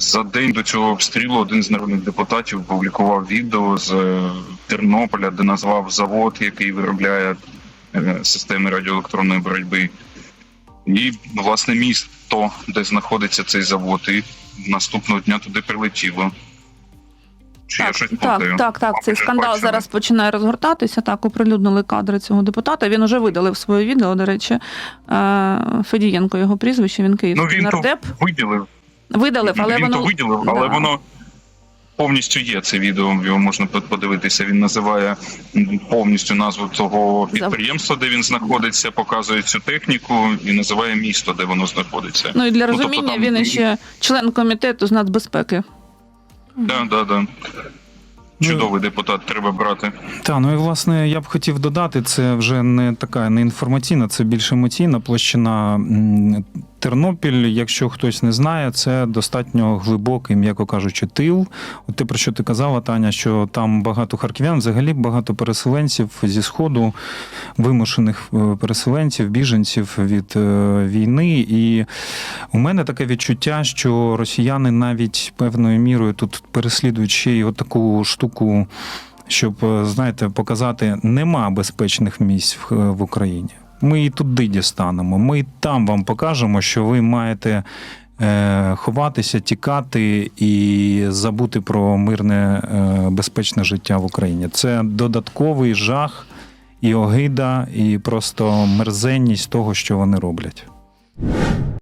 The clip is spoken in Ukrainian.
За день до цього обстрілу один з народних депутатів публікував відео з е, Тернополя, де назвав завод, який виробляє е, системи радіоелектронної боротьби. І власне місто, де знаходиться цей завод, і наступного дня туди прилетіло. Чи я щось так, так, так. А, Цей скандал бачили. зараз починає розгортатися. Так, оприлюднили кадри цього депутата. Він уже видалив своє відео. До речі, Е, Федієнко його прізвище. Він Ну київський він нардеп. виділив, Видалив, але він воно то виділив, але Да. воно повністю є це відео. Його можна подивитися. Він називає повністю назву того підприємства, де він знаходиться, показує цю техніку і називає місто, де воно знаходиться. Ну і для Ну, тобто розуміння там- він ще член комітету з нацбезпеки. Да, да, да. Чудовий депутат треба брати. Та ну і власне я б хотів додати, це вже не така не інформаційна, це більш емоційна площина. Тернопіль, якщо хтось не знає, це достатньо глибокий, м'яко кажучи, тил. От те, про що ти казала, Таня, що там багато харків'ян, взагалі багато переселенців зі сходу, вимушених е, переселенців, біженців від е, війни. І у мене таке відчуття, що росіяни навіть певною мірою тут переслідують ще й таку штуку, щоб, е, знаєте, показати, нема безпечних місць в Україні. Ми і туди дістанемо. Ми і там вам покажемо, що ви маєте е, ховатися, тікати і забути про мирне е, безпечне життя в Україні. Це додатковий жах і огида, і просто мерзенність того, що вони роблять.